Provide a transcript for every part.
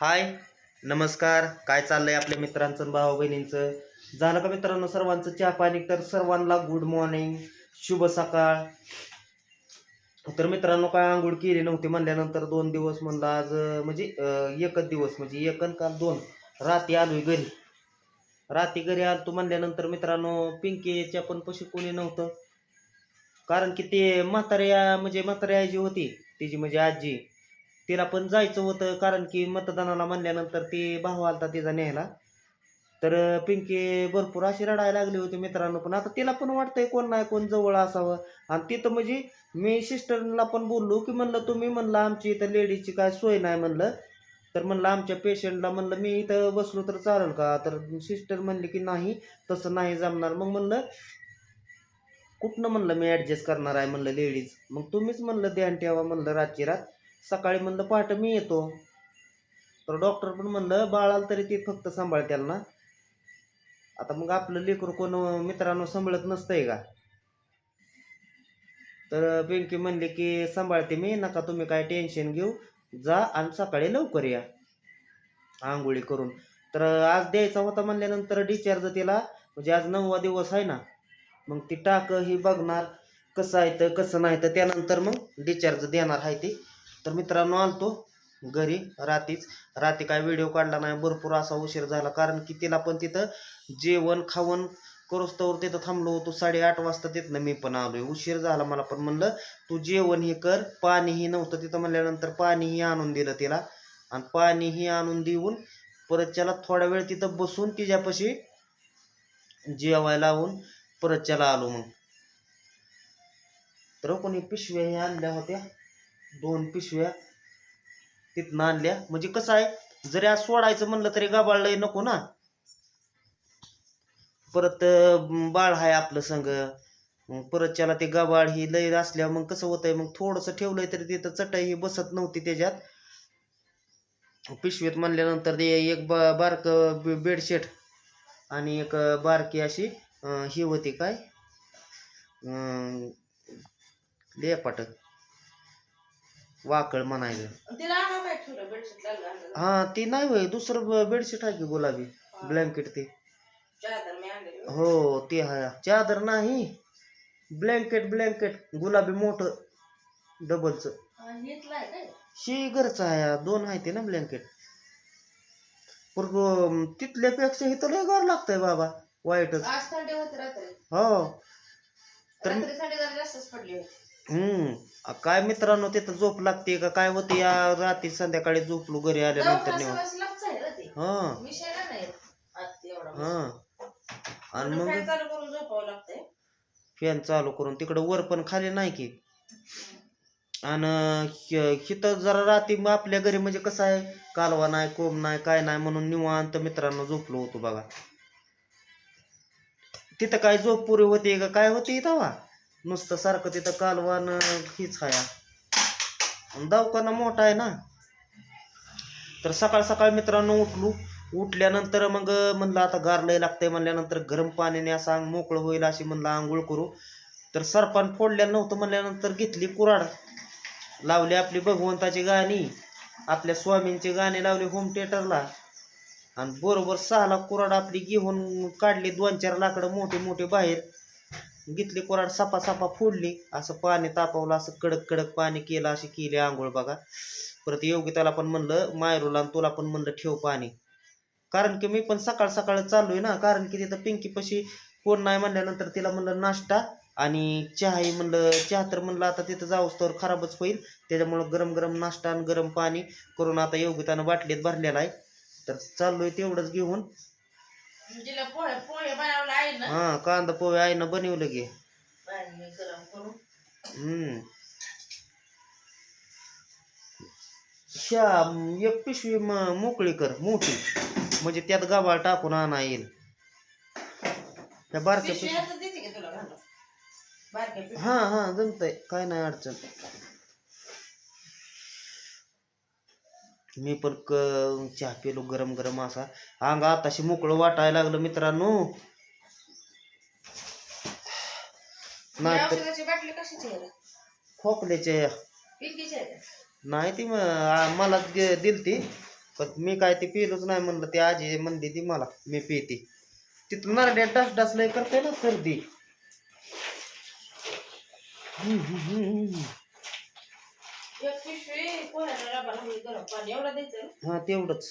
हाय नमस्कार. काय चाललंय आपल्या मित्रांचं आणि भाऊ बहिणींचं? झालं का मित्रांनो सर्वांचं चहा पाणी? तर सर्वांना गुड मॉर्निंग शुभ सकाळ. तर मित्रांनो काय आंघोळ केली नव्हती म्हणल्यानंतर दोन दिवस म्हणलं आज म्हणजे एकच दिवस म्हणजे एक काल दोन. रात्री आलोय घरी. रात्री घरी आलतो म्हणल्यानंतर मित्रांनो पिंकीच्या पण पशी कोणी नव्हतं. कारण की ते म्हाताऱ्या म्हणजे म्हातारी आई जी होती. तिची म्हणजे आजी. तिला पण जायचं होतं कारण की मतदानाला म्हणल्यानंतर ती भाऊ आलता तिचा न्यायला. तर पिंकी भरपूर अशी रडायला लागली होती मित्रांनो पण आता तिला पण वाटतंय कोण नाही कोण जवळ असावं. आणि तिथं म्हणजे मी सिस्टरला पण बोललो की म्हणलं तुम्ही म्हणलं आमची इथं लेडीजची काय सोय नाही म्हणलं. तर म्हणलं आमच्या पेशंटला म्हणलं मी इथं बसलो तर चालेल का? तर सिस्टर म्हणली की नाही तसं नाही जमणार. मग म्हणलं कुठनं म्हणलं मी ॲडजस्ट करणार आहे? म्हणलं लेडीज मग तुम्हीच म्हणलं ध्यान ठेवा म्हणलं रातची रात. सकाळी म्हणलं पहाटे मी येतो. तर डॉक्टर पण म्हणलं बाळाला तरी ते फक्त सांभाळत्याल ना. आता मग आपलं लेकरू कोण मित्रांनो सांभाळत नसतंय का? तर पिंकी म्हणली की सांभाळते मी नका तुम्ही काय टेन्शन घेऊ. जा आणि सकाळी लवकर या. आंघोळी करून. तर आज द्यायचा होता म्हणल्यानंतर डिचार्ज तिला. म्हणजे आज नववा दिवस आहे ना. मग ती टाक ही बघणार. कसं आहे तर कसं नाही तर त्यानंतर मग डिचार्ज देणार आहे ती. तर मित्रांनो आलतो घरी रात्रीच. रात्री काय व्हिडिओ काढला नाही भरपूर असा उशीर झाला. कारण की तिला पण तिथं जेवण खावण करोस्तवर तिथं थांबलो होतो. साडेआठ वाजता तिथनं मी पण आलोय. उशीर झाला मला पण म्हणलं तू जेवण हे कर पाणीही नव्हतं तिथं म्हणल्यानंतर पाणीही आणून दिलं तिला. आणि पाणीही आणून देऊन परत त्याला थोडा वेळ तिथं बसून तिच्यापाशी जेवायला लावून परत त्याला आलो मग. तर कोणी पिशव्याही आणल्या होत्या. दोन पिशव्या तिथनं आणल्या. म्हणजे कसं आहे जरी आज सोडायचं म्हणलं तरी गाबाळलंय नको ना. परत बाळ आहे आपलं संग. परत त्याला ते गाबाळ ही लय असल्या मग कसं होतंय मग थोडंसं ठेवलंय तरी तिथं चटई ही बसत नव्हती त्याच्यात. पिशवीत म्हणल्यानंतर ते एक ब बारक बेडशीट आणि एक बारकी अशी ही होती काय? लेपाट वाकळ लागलं हा ती नाही होय दुसरं बेडशीट आहे की गुलाबी ब्लँकेट ते. हो ते आहे. चादर नाही ब्लँकेट ब्लँकेट गुलाबी मोठं डबलचं शी घरचं आहे दोन आहे ते ना ब्लँकेट पण तिथल्यापेक्षा इथं लय गार लागतंय बाबा वाईटच हो. तर हम्म. काय मित्रांनो तिथं झोप लागते का? काय होते? या रात्री संध्याकाळी झोपलो घरी आल्यानंतर ते? हा. हा. आणि मग? फॅन चालू करून. तिकडं वर पण खाली नाही की. आणि हिथं जरा रात्री आपल्या घरी म्हणजे कसं आहे? कालवा नाही कोंब नाही काय नाही म्हणून निवांत मित्रांनो झोपलो होतो बघा. तिथं काय झोप पुरी होती का? काय होती तेव्हा नुसतं सारखं तिथं कालवान हीच हाया. आणि दवाखाना मोठा आहे ना. तर सकाळ सकाळ मित्रांनो उठलो. उठल्यानंतर मग म्हणलं आता गारलंय लागतंय म्हणल्यानंतर गरम पाण्याने असं अंग मोकळं होईल अशी म्हणलं आंघोळ करू. तर सरपान फोडलेलं नव्हतं म्हणल्यानंतर घेतली कुराड लावली आपली भगवंताची गाणी. आपल्या स्वामींची गाणी लावली होम थिएटरला आणि बरोबर सहाला कुराड आपली घेऊन काढली. दोन चार लाकडं मोठे मोठे बाहेर. घेतली कोराड सापा सापा फोडली असं पाणी तापवलं असं कडक कडक पाणी केलं अशी केली आंघोळ बघा. परत योगिताला पण म्हणलं मायरूला आणि तुला पण म्हणलं ठेव पाणी. कारण की मी पण सकाळ सकाळ चाललोय ना कारण की तिथं पिंकीपाशी कोण नाही म्हणल्यानंतर तिला म्हणलं नाश्ता आणि चहाही म्हणलं चहा तर म्हणलं आता तिथं जाऊस तर खराबच होईल. त्याच्यामुळं गरम गरम नाश्ता आणि गरम पाणी करून आता योगितानं बाटलीत भरलेला आहे. तर चाललोय तेवढंच घेऊन. जिला पोहे पोहे बनवला आहे ना? हा कांदा पोहे आईनं बनवलं गरम करून हम्म. ह्या एक पिशवी म- मोकळी कर मोठी. म्हणजे त्यात गाबाळ टाकून आणा येईल. त्या बारक्या पिशवी पिशवी आता देते का तुला घालून बारक्या पिशवी. हा हा जमतंय. काय नाही अडचण. मी पण क चहा पिलो गरम गरम असा. अंग आताशी मोकळं वाटायला लागलं मित्रांनो. नाही तर औषधाची बाटली कशाची आहे? रे? खोकल्याचे पिंकीची आहे का? नाही ती मला दिलती. पण मी काय ते पिलोच नाही म्हणलं ते आजी म्हणली ती मला मी पिते. तिथं नरड्यात डास डास लय करते ना सर्दी. हम्म, हम्म, हम्म, हा तेवढंच.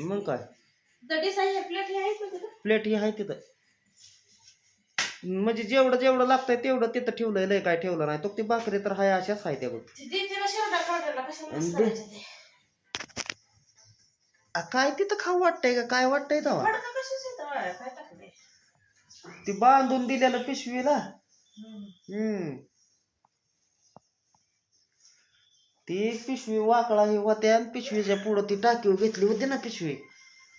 मग काय? प्लेट ही आहे तिथं. म्हणजे जेवढं जेवढं लागतंय तेवढं तिथं ठेवलंय लय काय ठेवलं नाही. तो ती भाकरी तर हाय अशाच आहे त्या बघ. काय तिथं खाऊ वाटतंय का? काय वाटतंय तेव्हा? काय ती बांधून दिलेलं पिशवीला? हम्म. ती पिशवी वाकळा ही होत्या आणि पिशवीच्या पुढं ती टाकीव घेतली होती ना पिशवी.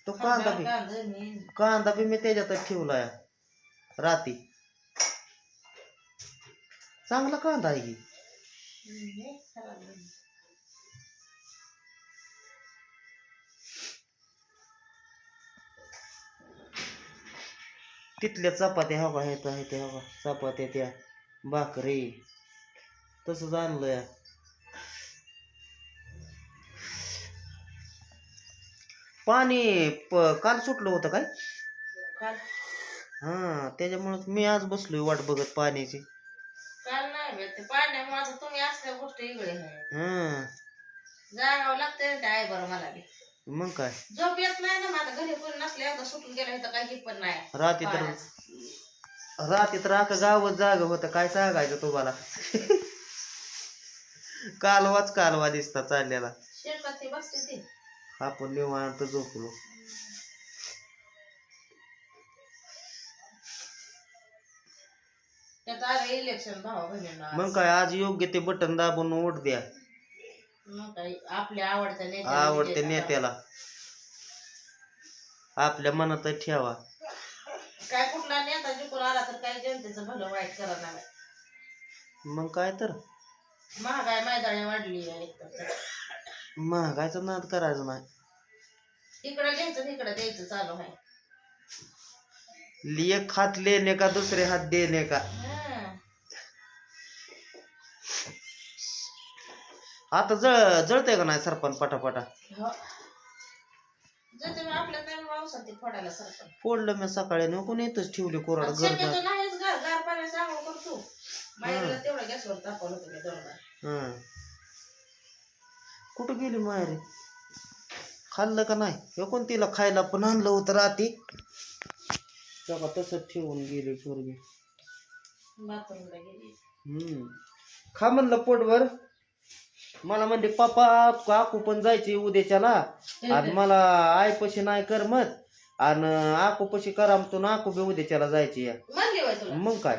तो कांदा बी कांदा कांदा बी मी त्याच्यातच ठेवलाय राती. चांगला कांदा आहे तिथल्या चपात्या हवा ह्यात आहे त्या हवा चपात्या त्या भाकरी. तसंच आणलंय पाणी प- काल सुटलं होतं काय? काल? हा त्याच्यामुळे मी आज बसलोय वाट बघत पाण्याची. काल नाही भेट ते पाण्यामुळे आता तुम्ही असल्या गोष्टी हा. जागावं लागतंय काय बरं मला बी. मग काय? झोप येत नाही ना माझा घरी कोणी नसले एकदा सुटून गेला इथं काही पण नाही. रात्री तर रात्री तर अख्खा गावच जाग होतं काय सांगायचं तुम्हाला? कालवाच कालवा दिसता चाललेला. शेतात ती बसते ती. आपण निवांत झोपलो. त्यात आलं इलेक्शन भावा बहिणींना मग काय आज योग्य ते बटन दाबून ओढ द्या. मग काय आपल्या आवडत्या नेत्याला आवडते विजय नेत्याला. आपल्या मनात ठेवा. काय कुठला नेता जिंकून आला तर काय जनतेचं भलं वाईट करा नाही मग काय तर. महागाई मैदानी वाढली आहे. एकतर. महागायचा नाद करायचा नाही. इकडं घ्यायचं इकडं द्यायचं चालू आहे. एक हात लेने का दुसरे हात देने का? हं. आता जळ जळते का नाही सरपण पटापटा? हो. जर तुम्ही आपल्या नवीन पावसात ते फोडायला सरपण फोडलं मी सकाळी नको येतच ठेवली कोरड नाहीच गार गार पाण्याचा आंघोळ करतो. माहेरला तेवढं गॅसवर तापवलं होतं मी दोनदा हं. कुठं गेली माहेरी? खाल्लं का नाही? हे कोण तिला खायला पण आणलं होतं राती तेव्हा तसंच ठेवून गेली पोरगी. बाथरूमला गेली. हम्म खा म्हणलं पोटभर. मला म्हणते पापा काकू पण जायची उद्याच्याला आणि मला आईपाशी नाही करमत आणि आकूपाशी करामतो ना आकू बी उद्याच्याला जायची मग काय?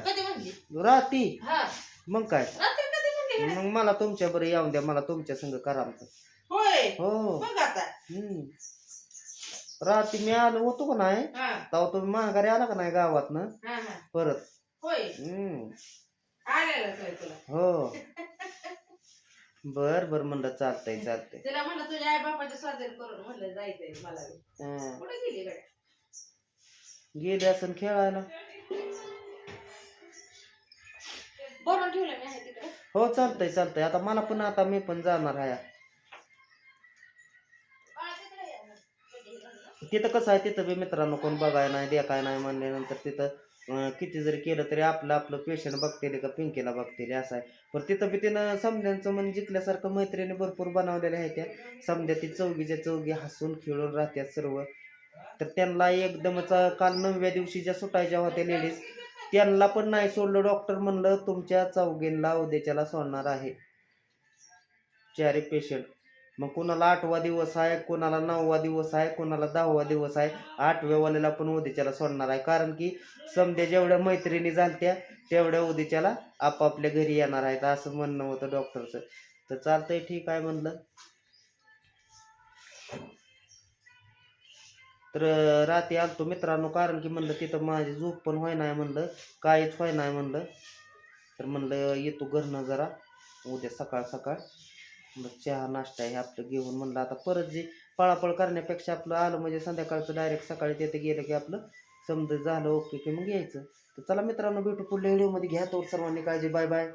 राती हा. मग काय? मग मला तुमच्या बरं येऊन द्या मला तुमच्या संग करामत होय. हो. रात्री मी आलो होतो का नाही? तेव्हा तुम्ही माघारी आला का नाही गावातनं? हा हा. परत. हो. बर बर म्हणलं चालतंय चालतंय. तिला म्हणलं तुझ्या आई बापाच्या स्वाधीन करून म्हणलं जायचंय मला बी. हं. कुठे गेली गड्या गेले असं खेळायला. ठेवलं मी आहे तिकडे. हो चालतंय चालतंय. आता मला पण आता मी पण जाणार आहे? तिथं कसं आहे तिथं बी मित्रांनो कोण बघाय नाही द्या काय नाही म्हणल्यानंतर तिथं अं, किती जरी केलं तरी आपलं आपलं पेशंट बघतील का पिंकीला बघतील असं आहे. पण तिथं बी तिनं समध्यांचं मन जिंकल्यासारखं मैत्रिणी भरपूर बनवलेल्या आहेत त्या. समध्या ती चौघीच्या चौघी हसून खेळून राहत्या सर्व. तर त्यांना एकदमच काल नवव्या दिवशी ज्या सुटायच्या होत्या लेडीज त्यांना पण नाही सोडलं डॉक्टर म्हणलं तुमच्या चौघींना उद्याच्याला सोडणार आहे. चारी पेशंट मग कुणाला आठवा दिवस आहे कुणाला नववा दिवस आहे कुणाला दहावा दिवस आहे आठव्यावाल्याला पण उद्याच्याला सोडणार आहे. कारण की समध्या जेवढ्या मैत्रिणी झालत्या तेवढ्या उद्याच्याला आपापल्या घरी येणार आहेत असं म्हणणं होतं डॉक्टरचं. तर चालतंय ठीक आहे म्हणलं. तर रात्री आलतो मित्रांनो कारण की म्हणलं तिथं माझी झोप पण व्हाय नाही म्हणलं काहीच व्हाय नाही म्हणलं. तर म्हणलं येतो घरनं जरा उद्या सकाळ सकाळ. मग चहा नाश्ता हे आपलं घेऊन म्हणलं आता परत जे पळापळ करण्यापेक्षा आपलं आलं म्हणजे संध्याकाळचं डायरेक्ट सकाळी तिथे गेलं की आपलं समज झालं ओके की मग यायचं. तर चला मित्रांनो भेटू पुढल्या व्हिडिओमध्ये घ्या तो सर्वांनी काळजी. Bye bye